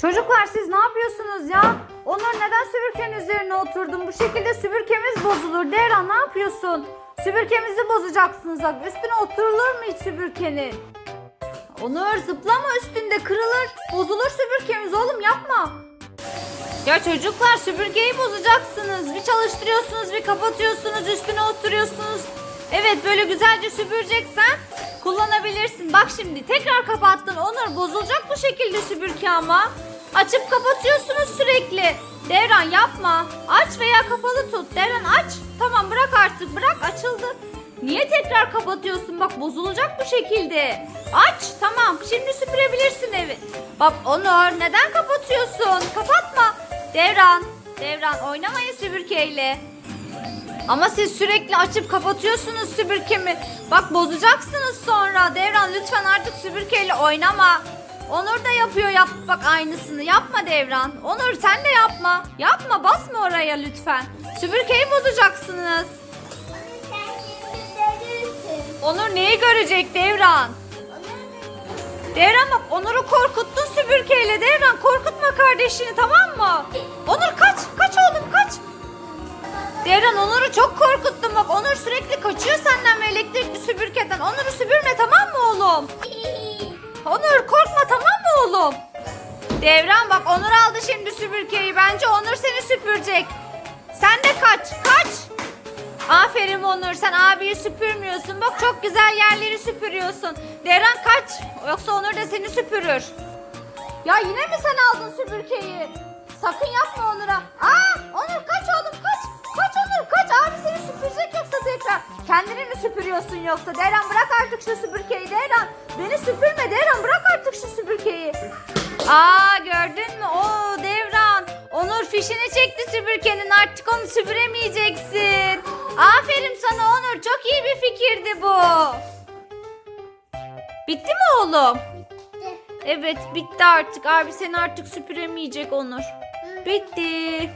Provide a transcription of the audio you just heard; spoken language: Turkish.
Çocuklar siz ne yapıyorsunuz ya? Onur neden süpürgenin üzerine oturdun? Bu şekilde süpürgemiz bozulur. Devran ne yapıyorsun? Süpürgemizi bozacaksınız. Üstüne oturulur mu hiç süpürgenin? Onur zıplama üstünde kırılır. Bozulur süpürgemiz oğlum yapma. Ya çocuklar süpürgeyi bozacaksınız. Bir çalıştırıyorsunuz bir kapatıyorsunuz üstüne oturuyorsunuz. Evet böyle güzelce süpüreceksen kullanabilirsin. Bak şimdi tekrar kapattın Onur bozulacak bu şekilde süpürge ama. Açıp kapatıyorsunuz sürekli. Devran yapma. Aç veya kapalı tut. Devran aç. Tamam bırak artık bırak açıldı. Niye tekrar kapatıyorsun? Bak bozulacak bu şekilde. Aç tamam şimdi süpürebilirsin evi. Bak Onur neden kapatıyorsun? Kapatma. Devran. Devran oynamayın süpürgeyle. Ama siz sürekli açıp kapatıyorsunuz süpürgemi. Bak bozacaksınız sonra. Devran lütfen artık süpürgeyle oynama. Onur da yapıyor yap bak aynısını. Yapma Devran. Onur sen de yapma. Yapma basma oraya lütfen. Süpürgeyi bozacaksınız. Onur neyi görecek Devran? Devran bak Onur'u korkuttun süpürgeyle. Devran korkutma kardeşini tamam mı? Onur Devran Onur'u çok korkuttun bak. Onur sürekli kaçıyor senden ve elektrikli süpürgeden. Onur'u süpürme tamam mı oğlum? Onur korkma tamam mı oğlum? Devran bak Onur aldı şimdi süpürgeyi. Bence Onur seni süpürecek. Sen de kaç. Kaç. Aferin Onur sen abiyi süpürmüyorsun. Bak çok güzel yerleri süpürüyorsun. Devran kaç. Yoksa Onur da seni süpürür. Ya yine mi sen aldın süpürgeyi? Sakın yapma Onur'a. Aa mi süpürüyorsun yoksa? Devran bırak artık şu süpürgeyi Devran. Beni süpürme Devran bırak artık şu süpürgeyi. Aa gördün mü? Oo Devran. Onur fişini çekti süpürgenin artık onu süpüremeyeceksin. Aferin sana Onur çok iyi bir fikirdi bu. Bitti mi oğlum? Evet bitti artık. Abi seni artık süpüremeyecek Onur. Bitti.